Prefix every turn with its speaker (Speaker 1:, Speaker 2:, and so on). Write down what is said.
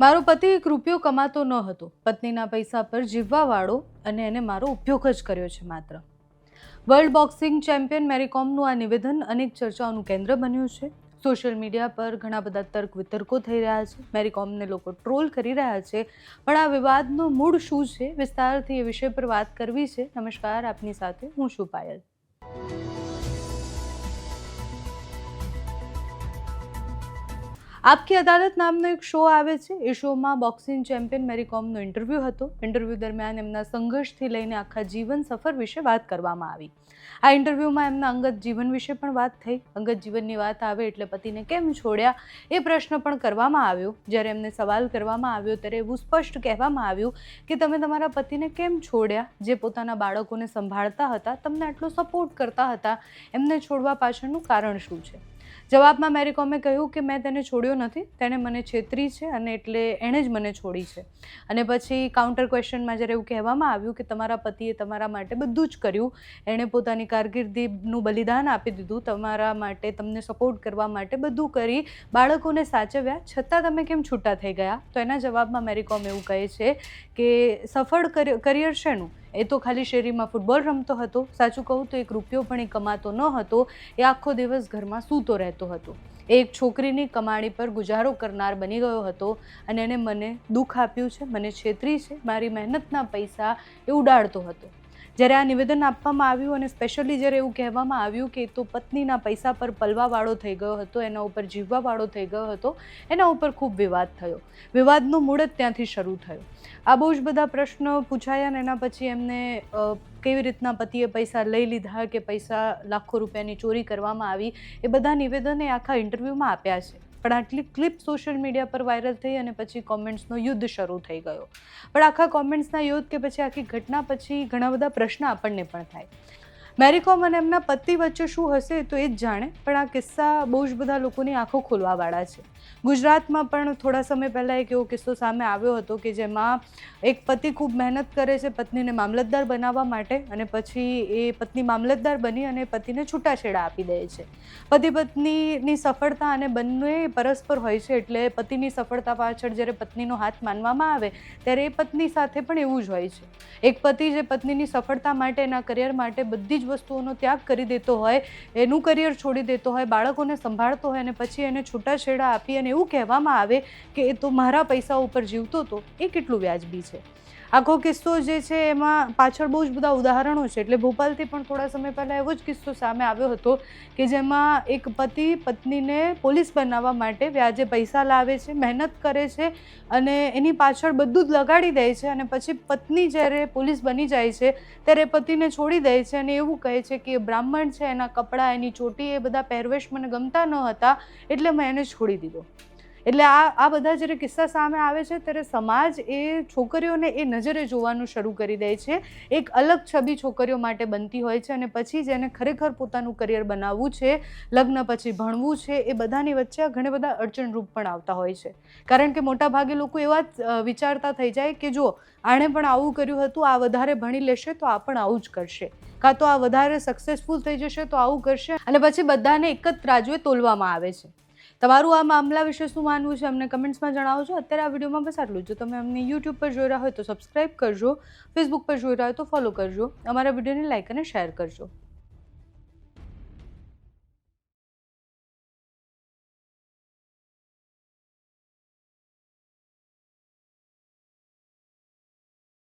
Speaker 1: મારો પતિ એક રૂપિયો કમાતો ન હતો. પત્નીના પૈસા પર જીવવાવાળો અને એને મારો ઉપયોગ જ કર્યો છે માત્ર. વર્લ્ડ બોક્સિંગ ચેમ્પિયન મેરીકોમનું આ નિવેદન અનેક ચર્ચાઓનું કેન્દ્ર બન્યું છે. સોશિયલ મીડિયા પર ઘણા બધા તર્ક વિતર્કો થઈ રહ્યા છે. મેરીકોમને લોકો ટ્રોલ કરી રહ્યા છે. પણ આ વિવાદનો મૂળ શું છે? વિસ્તારથી એ વિષય પર વાત કરવી છે. નમસ્કાર, આપની સાથે હું છું પાયલ. આપકી અદાલત નામનો એક શો આવે છે. એ શોમાં બોક્સિંગ ચેમ્પિયન મેરીકોમનો ઇન્ટરવ્યૂ હતો. ઇન્ટરવ્યૂ દરમિયાન એમના સંઘર્ષથી લઈને આખા જીવન સફર વિશે વાત કરવામાં આવી. આ ઇન્ટરવ્યૂમાં એમના અંગત જીવન વિશે પણ વાત થઈ. અંગત જીવનની વાત આવે એટલે પતિને કેમ છોડ્યા એ પ્રશ્ન પણ કરવામાં આવ્યો. જ્યારે એમને સવાલ કરવામાં આવ્યો ત્યારે એવું સ્પષ્ટ કહેવામાં આવ્યું કે તમે તમારા પતિને કેમ છોડ્યા? જે પોતાના બાળકોને સંભાળતા હતા, તમને આટલો સપોર્ટ કરતા હતા, એમને છોડવા પાછળનું કારણ શું છે? જવાબમાં મેરીકોમે કહ્યું કે મેં તેને છોડ્યો નથી, તેણે મને છેતરી છે અને એટલે એણે જ મને છોડી છે. અને પછી કાઉન્ટર ક્વેશ્ચનમાં જ્યારે એવું કહેવામાં આવ્યું કે તમારા પતિએ તમારા માટે બધું જ કર્યું, એણે પોતાની કારકિર્દીનું બલિદાન આપી દીધું, તમારા માટે તમને સપોર્ટ કરવા માટે બધું કરી, બાળકોને સાચવ્યા, છતાં તમે કેમ છૂટા થઈ ગયા? તો એના જવાબમાં મેરીકોમ એવું કહે છે કે સફળ કરિયર શેનું? એ તો ખાલી શેરીમાં ફૂટબોલ રમતો હતો. સાચું કહું તો એક રૂપિયો પણ એ કમાતો ન હતો. એ આખો દિવસ ઘરમાં સૂતો રહેતો હતો. એ એક છોકરીની કમાણી પર ગુજારો કરનાર બની ગયો હતો અને એને મને દુઃખ આપ્યું છે, મને છેતરી છે, મારી મહેનતના પૈસા એ ઉડાડતો હતો. જ્યારે આ નિવેદન આપવામાં આવ્યું અને સ્પેશિયલી જ્યારે એવું કહેવામાં આવ્યું કે તો પત્નીના પૈસા પર પલવાવાળો થઈ ગયો હતો, એના ઉપર જીવવાવાળો થઈ ગયો હતો, એના ઉપર ખૂબ વિવાદ થયો. વિવાદનો મૂળ જ ત્યાંથી શરૂ થયો. આ બહુ જ બધા પ્રશ્નો પૂછાયા અને એના પછી એમને કેવી રીતના પતિએ પૈસા લઈ લીધા કે પૈસા લાખો રૂપિયાની ચોરી કરવામાં આવી, એ બધા નિવેદન એ આખા ઇન્ટરવ્યૂમાં આપ્યા છે. પણ આટલી ક્લિપ સોશિયલ મીડિયા પર વાયરલ થઈ અને પછી કોમેન્ટ્સનો યુદ્ધ શરૂ થઈ ગયો. પણ આખા કોમેન્ટ્સના યુદ્ધ કે પછી આખી ઘટના પછી ઘણા બધા પ્રશ્ન આપણને પણ થાય. મેરીકોમ અને એમના પતિ વચ્ચે શું હશે તો એ જ જાણે, પણ આ કિસ્સા બહુ જ બધા લોકોની આંખો ખોલવાવાળા છે. ગુજરાતમાં પણ થોડા સમય પહેલાં એક એવો કિસ્સો સામે આવ્યો હતો કે જેમાં એક પતિ ખૂબ મહેનત કરે છે પત્નીને મામલતદાર બનાવવા માટે અને પછી એ પત્ની મામલતદાર બની અને પતિને છૂટાછેડા આપી દે છે. પતિ પત્નીની સફળતા અને બંને પરસ્પર હોય છે એટલે પતિની સફળતા પાછળ જ્યારે પત્નીનો હાથ માનવામાં આવે ત્યારે એ પત્ની સાથે પણ એવું જ હોય છે. એક પતિ જે પત્નીની સફળતા માટે એના કરિયર માટે બધી જ વસ્તુઓનો ત્યાગ કરી દેતો હોય, એનું કરિયર છોડી દેતો હોય, બાળકોને સંભાળતો હોય અને પછી એને છૂટાછેડા આપી અને એવું કહેવામાં આવે કે એ તો મારા પૈસા ઉપર જીવતો હતો એ કેટલું વ્યાજબી છે? આખો કિસ્સો જે છે એમાં પાછળ બહુ જ બધા ઉદાહરણો છે, એટલે ભોપાલથી પણ થોડા સમય પહેલાં એવો જ કિસ્સો સામે આવ્યો હતો કે જેમાં એક પતિ પત્નીને પોલીસ બનાવવા માટે વ્યાજે પૈસા લાવે છે, મહેનત કરે છે અને એની પાછળ બધું જ લગાડી દે છે અને પછી પત્ની જ્યારે પોલીસ બની જાય છે, ત્યારે પતિને છોડી દે છે અને એવું કહે છે કે બ્રાહ્મણ છે, એના કપડાં, એની ચોટી, એ બધા પહેરવેશ મને ગમતા ન હતા, એટલે મેં એને છોડી દીધો. એટલે આ આ બધા જ્યારે કિસ્સા સામે આવે છે, ત્યારે સમાજ એ છોકરીઓને એ નજરે જોવાનું શરૂ કરી દે છે. એક અલગ છબી છોકરીઓ માટે બનતી હોય છે અને પછી જેને ખરેખર પોતાનું કરિયર બનાવવું છે, લગ્ન પછી ભણવું છે, એ બધાની વચ્ચે ઘણા બધા અડચણરૂપ પણ આવતા હોય છે. કારણ કે મોટાભાગે લોકો એવા વિચારતા થઈ જાય કે જો આણે પણ આવું કર્યું હતું, આ વધારે ભણી લેશે તો આ પણ આવું જ કરશે. કાં તો આ વધારે સક્સેસફુલ થઈ જશે તો આવું કરશે? અને પછી બધાને એક જ ત્રાજુએ તોલવામાં આવે છે. તમારું આ મામલા વિશે શું માનવું છે અમને કમેન્ટ્સમાં જણાવજો. અત્યારે આ વિડીયોમાં બસ આટલું જ. તમે અમને યુટ્યુબ પર જોઈ રહ્યા હોય તો સબસ્ક્રાઇબ કરજો ફેસબુક પર જોઈ રહ્યા હોય તો ફોલો કરજો. અમારા વિડીયોને લાઇક અને શેર કરજો.